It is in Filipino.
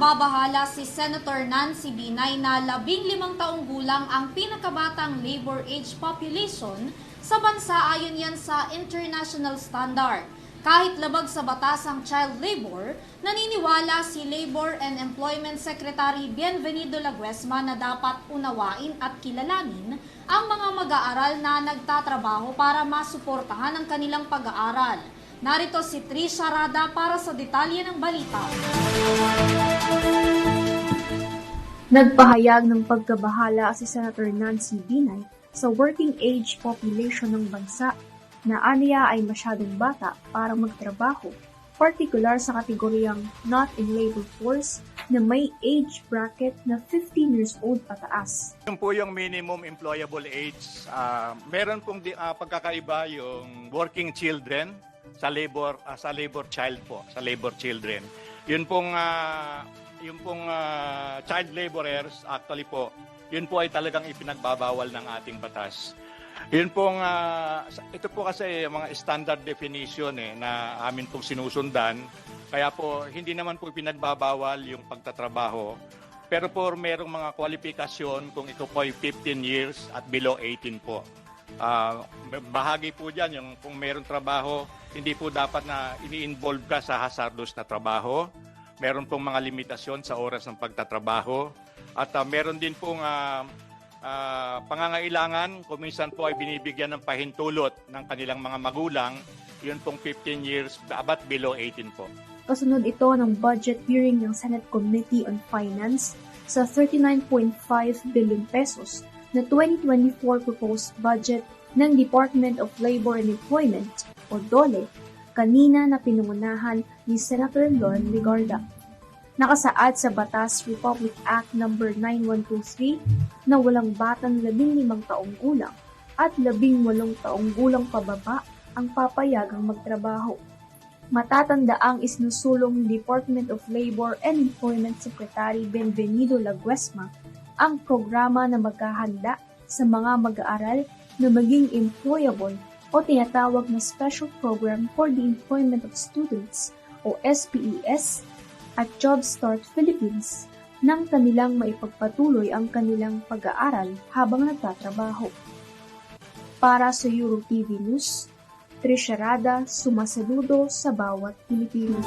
Ipinagbabahala si Senator Nancy Binay na labing limang taong gulang ang pinakabatang labor age population sa bansa ayon yan sa international standard. Kahit labag sa batas ang child labor, naniniwala si Labor and Employment Secretary Bienvenido Laguesma na dapat unawain at kilalanin ang mga mag-aaral na nagtatrabaho para masuportahan ang kanilang pag-aaral. Narito si Trisha Rada para sa detalye ng balita. Nagpahayag ng pagkabahala si Senator Nancy Binay sa working age population ng bansa na aniya ay masyadong bata para magtrabaho, partikular sa kategoryang not in labor force na may age bracket na 15 years old pataas. Yung po yung minimum employable age, ah, meron pong ah, pagkakaiba yung working children sa labor ah, sa labor child po, sa labor children. Yun pong ah, yung pong ah, child laborers actually po, yun po ay talagang ipinagbabawal ng ating batas. Yun pong sa- ito po kasi mga standard definition eh na amin pong sinusundan. Kaya po hindi naman po pinagbabawal yung pagtatrabaho. Pero po merong mga kwalifikasyon kung ito po ay 15 years at below 18 po. Ah, bahagi po dyan yung kung merong trabaho, hindi po dapat na ini-involve ka sa hazardous na trabaho. Meron pong mga limitasyon sa oras ng pagtatrabaho. At ah, meron din pong ah, ah, pangangailangan, kung minsan po ay binibigyan ng pahintulot ng kanilang mga magulang, yun pong 15 years, but below 18 po. Kasunod ito ng budget hearing ng Senate Committee on Finance sa 39.5 billion pesos na 2024 proposed budget ng Department of Labor and Employment o DOLE kanina na pinungunahan ni Senator Lorne Ligarda. Nakasaad sa Batas Republic Act No. 9123 na walang batang 15 taong gulang at 18 taong gulang pababa ang papayagang magtrabaho matatandaang isinusulong ni Department of Labor and Employment Secretary Benvenido Laguesma ang programa na maghahanda sa mga mag-aaral na maging employable o tinatawag na Special Program for the Employment of Students o SPES at Job Start Philippines nang kanilang maipagpatuloy ang kanilang pag-aaral habang nagtatrabaho. Para sa Euro TV News, Trisha Rada sumasaludo sa bawat Pilipino.